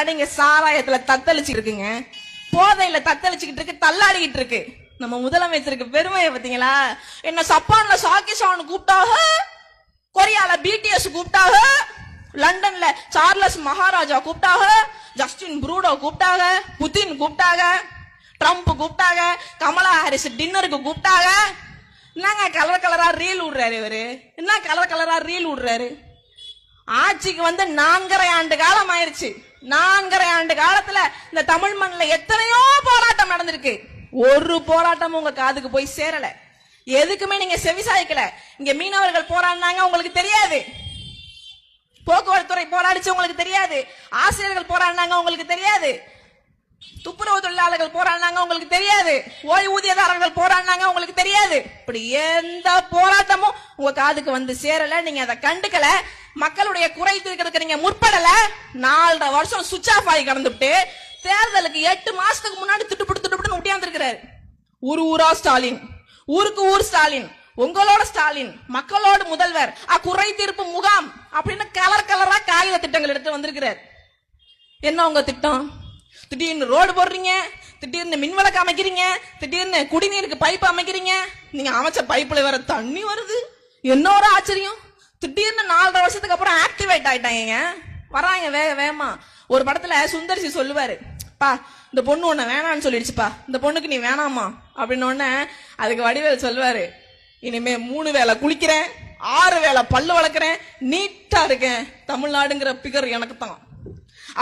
தமிழ்நாடு சாராயத்துல தத்தளிச்சு இருக்குங்க போதையில தத்தளிச்சுக்கிட்டு இருக்கு தள்ளாடிக்கிட்டு இருக்கு நம்ம முதலமைச்சருக்கு பெருமையை பாத்தீங்களா? என்ன சப்பான்ல சாக்கி சவன் கூப்பிட்டாக கொரியால பிடிஎஸ் கூப்பிட்டாக லண்டன்ல சார்லஸ் மகாராஜா கூப்பிட்டாக ஜஸ்டின் ப்ரூடோ கூப்பிட்டாங்க புதின் கூப்பிட்டாங்க ட்ரம்ப் கூப்பிட்டாங்க கமலா ஹாரிஸ் டின்னருக்கு கூப்பிட்டாங்க என்னங்க கலர் கலரா ரீல் விடுறாரு இவரு? என்ன கலர் கலரா ரீல் விடுறாரு? ஆட்சிக்கு வந்து நான்கரை ஆண்டு காலம் ஆயிருச்சு நான்கரை ஆண்டு காலத்துல இந்த தமிழ் மண்ணில் எத்தனையோ போராட்டம் நடந்திருக்கு. ஒரு போராட்டமும் உங்க காதுக்கு போய் சேரல. எதுக்குமே நீங்க செவிசாய்க்கல. இங்க மீனவர்கள் போராடினாங்க உங்களுக்கு தெரியாது. போக்குவரத்துறை போராடிச்சு உங்களுக்கு தெரியாது. ஆசிரியர்கள் போராடினாங்க உங்களுக்கு தெரியாது. துப்புரவு தொழிலாளர்கள் போராடினாங்க உங்களுக்கு தெரியாது. ஓய்வூதியதாரர்கள் போராடினாங்க உங்களுக்கு இப்படி எந்த போராட்டமும் உங்க காதுக்கு வந்து சேரல. நீங்க அதை கண்டுக்கல. மக்களுடைய குறை தீர்க்கிறதுக்கு நீங்க முற்படல. நாலரை வருஷம் சுவிட்ச் ஆஃப் ஆகி கடந்துட்டு தேர்தலுக்கு எட்டு மாசத்துக்கு முன்னாடி திட்டுப்புட்டு திட்டுப்புட்டு ஒட்டியாந்துருக்கிறாரு. ஊர் ஊரா ஸ்டாலின். ஊருக்கு ஊர் ஸ்டாலின். உங்களோட ஸ்டாலின். மக்களோட முதல்வர். அ குறை தீர்ப்பு முகாம் அப்படின்னு கலர் கலரா காகித திட்டங்கள் எடுத்து வந்திருக்கிறார். என்ன உங்க திட்டம்? திடீர்னு ரோடு போடுறீங்க. திடீர்னு மின்விளக்கு அமைக்கிறீங்க? திடீர்னு குடிநீருக்கு பைப் அமைக்கிறீங்க? நீங்க அமைச்ச பைப்ல வேற தண்ணி வருது. என்ன ஒரு ஆச்சரியம்? திடீர்னு நாலரை வருஷத்துக்கு அப்புறம் ஆக்டிவேட் ஆயிட்டாங்க வராங்க வேக வேகமா. ஒரு படத்துல சுந்தரிசி சொல்லுவாரு பா இந்த பொண்ணு உன்னை வேணாம்னு சொல்லிடுச்சுப்பா. இந்த பொண்ணுக்கு நீ வேணாமா? அப்படின்னு உடனே அதுக்கு வடிவேல் சொல்லுவாரு இனிமே மூணு வேளை குளிக்கிறேன் ஆறு வேளை பல்லு வளர்க்குறேன் நீட்டா இருக்கேன். தமிழ்நாடுங்கிற பிகர் எனக்கு தான்.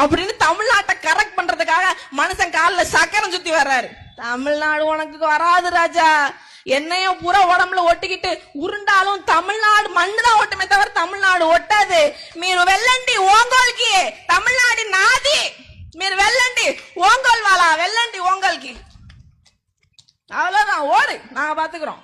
அப்படின்னு தமிழ்நாட்டை கரெக்ட் பண்றதுக்காக மனுஷன் காலில் சக்கரம் சுத்தி வர்றாரு. தமிழ்நாடு உனக்கு வராது ராஜா. என்னையும் புற உடம்புல ஒட்டிக்கிட்டு உருண்டாலும் தமிழ்நாடு மண்ணு தான் ஒட்டுமே தவிர தமிழ்நாடு ஒட்டாது. மீர் வெள்ளண்டி ஓங்கோல்கி. தமிழ்நாடு நாதி. மீர் வெள்ளண்டி ஓங்கோல் வாலா வெள்ளண்டி ஓங்கோல்கி. அவ்வளவுதான். ஓடு. நாங்க பாத்துக்கிறோம்.